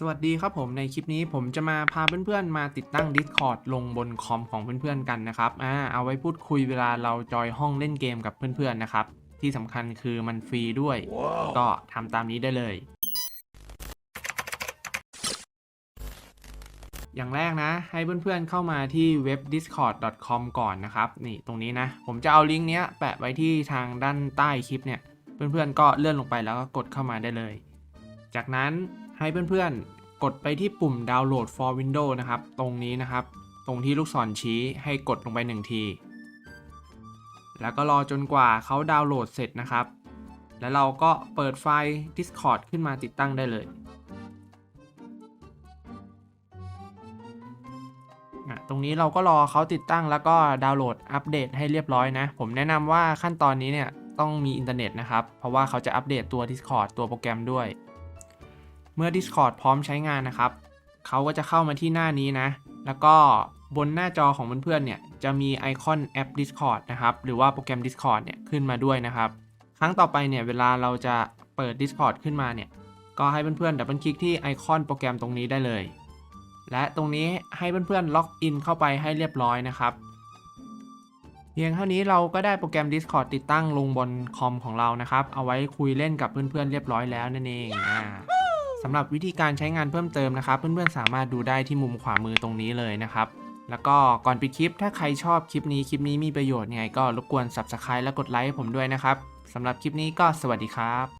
สวัสดีครับผมในคลิปนี้ผมจะมาพาเพื่อนๆมาติดตั้ง Discord ลงบนคอมของเพื่อนๆกันนะครับอ่าเอาไว้พูดคุยเวลาเราจอยห้องเล่นเกมกับเพื่อนๆนะครับ ที่สำคัญคือมันฟรีด้วยก็ทำตามนี้ได้เลย อย่างแรกนะ ให้เพื่อนๆเข้ามาที่เว็บ discord.com ก่อนนะครับ นี่ตรงนี้นะ ผมจะเอาลิงก์เนี้ยแปะไว้ที่ทางด้านใต้คลิปเนี่ย เพื่อนๆก็เลื่อนลงไปแล้วก็กดเข้ามาได้เลย จากนั้น ให้เพื่อนๆ กดไปที่ปุ่ม download for Windows นะครับ ตรงนี้นะครับ ตรงที่ลูกศรชี้ให้กดลงไป 1 ที แล้วก็รอจนกว่าเขาดาวน์โหลดเสร็จนะครับ แล้วเราก็เปิดไฟล์ Discord ขึ้นมาติดตั้งได้เลยอะตรงนี้เราก็รอเขาติดตั้งแล้วก็ดาวน์โหลดอัปเดตให้เรียบร้อยนะ ผมแนะนำว่าขั้นตอนนี้เนี่ยต้องมีอินเทอร์เน็ตนะครับ เพราะว่าเขาจะอัปเดตตัว Discord ตัวโปรแกรมด้วย เมื่อ Discord พร้อมใช้งานนะครับ เขาก็จะเข้ามาที่หน้านี้นะ แล้วก็บนหน้าจอของเพื่อนๆเนี่ยจะมีไอคอนแอป Discord นะครับ หรือว่าโปรแกรม Discord เนี่ยขึ้นมาด้วยนะครับ ครั้งต่อไปเนี่ยเวลาเราจะเปิด Discord ขึ้นมาเนี่ย ก็ให้เพื่อนๆดับเบิลคลิกที่ไอคอนโปรแกรมตรงนี้ได้เลย และตรงนี้ให้เพื่อนๆล็อกอินเข้าไปให้เรียบร้อยนะครับ เพียงเท่านี้เราก็ได้โปรแกรม Discord ติดตั้งลงบนคอมของเรานะครับ เอาไว้คุยเล่นกับเพื่อนๆเรียบร้อยแล้วนั่นเองอ่าำหรับวิธีการใช้งานเพิ่มเติมนะครับ เพื่อนๆสามารถดูได้ที่มุมขวามือตรงนี้เลยนะครับแล้วก็ก่อนปิดคลิปถ้าใครชอบคลิปนี้คลิปนี้มีประโยชน์ยังไงก็รบกวน Subscribe และกดไลค์ให้ผมด้วยนะครับสำหรับคลิปนี้ก็สวัสดีครับ